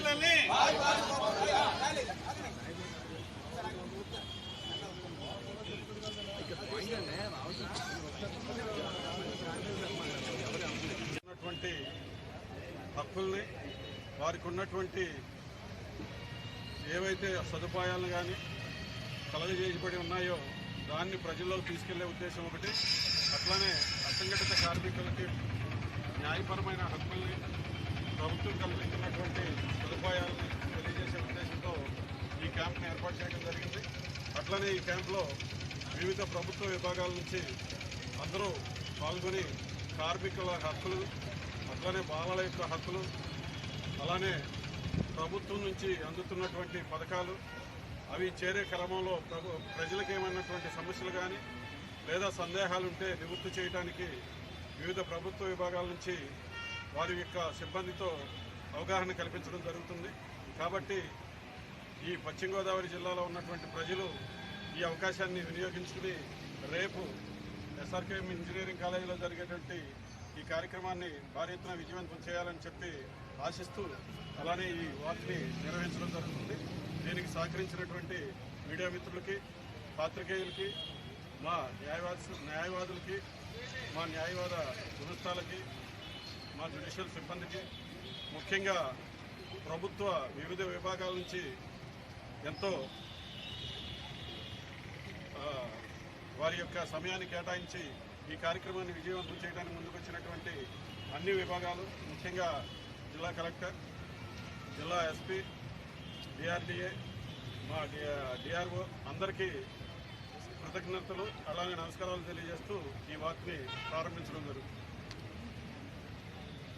వర్ధిల్లాలి ఉన్నటువంటి హక్కుల్ని వారికి ఉన్నటువంటి ఏవైతే సదుపాయాలను కానీ కలగజేయబడి ఉన్నాయో దాన్ని ప్రజల్లోకి తీసుకెళ్ళే ఉద్దేశం ఒకటి. అట్లానే అసంఘటిత కార్మికులకి న్యాయపరమైన హక్కుల్ని ప్రభుత్వం కల్పిస్తున్నటువంటి సదుపాయాలను తెలియజేసే ఉద్దేశంతో ఈ క్యాంప్ని ఏర్పాటు చేయడం జరిగింది. అట్లనే ఈ క్యాంప్లో వివిధ ప్రభుత్వ విభాగాల నుంచి అందరూ పాల్గొని కార్మికుల హక్కులు అట్లనే బాలల యొక్క హక్కులు అలానే ప్రభుత్వం నుంచి అందుతున్నటువంటి పథకాలు అవి చేరే క్రమంలో ప్రభు ప్రజలకు ఏమైనటువంటి సమస్యలు కానీ లేదా సందేహాలు ఉంటే నివృత్తి చేయడానికి వివిధ ప్రభుత్వ విభాగాల నుంచి వారి యొక్క సిబ్బందితో అవగాహన కల్పించడం జరుగుతుంది. కాబట్టి ఈ పశ్చిమ గోదావరి జిల్లాలో ఉన్నటువంటి ప్రజలు ఈ అవకాశాన్ని వినియోగించుకుని రేపు ఎస్ఆర్కేఎం ఇంజనీరింగ్ కాలేజీలో జరిగేటువంటి ఈ కార్యక్రమాన్ని భారీ ఎత్తున విజయవంతం చేయాలని చెప్పి ఆశిస్తూ అలానే ఈ వార్తని నిర్వహించడం జరుగుతుంది. దీనికి సహకరించినటువంటి మీడియా మిత్రులకి పాత్రికేయులకి మా న్యాయవాద న్యాయవాదులకి మా న్యాయవాద బృందాలకి మా జ్యుడిషియల్ సిబ్బందికి ముఖ్యంగా ప్రభుత్వ వివిధ విభాగాల నుంచి ఎంతో వారి యొక్క సమయాన్ని కేటాయించి ఈ కార్యక్రమాన్ని విజయవంతం చేయడానికి ముందుకు వచ్చినటువంటి అన్ని విభాగాలు ముఖ్యంగా జిల్లా కలెక్టర్ జిల్లా ఎస్పీ డిఆర్డిఏ మా డిఆర్ఓ అందరికీ కృతజ్ఞతలు అలాగే నమస్కారాలు తెలియజేస్తూ ఈ వాక్ని ప్రారంభించడం జరుగుతుంది.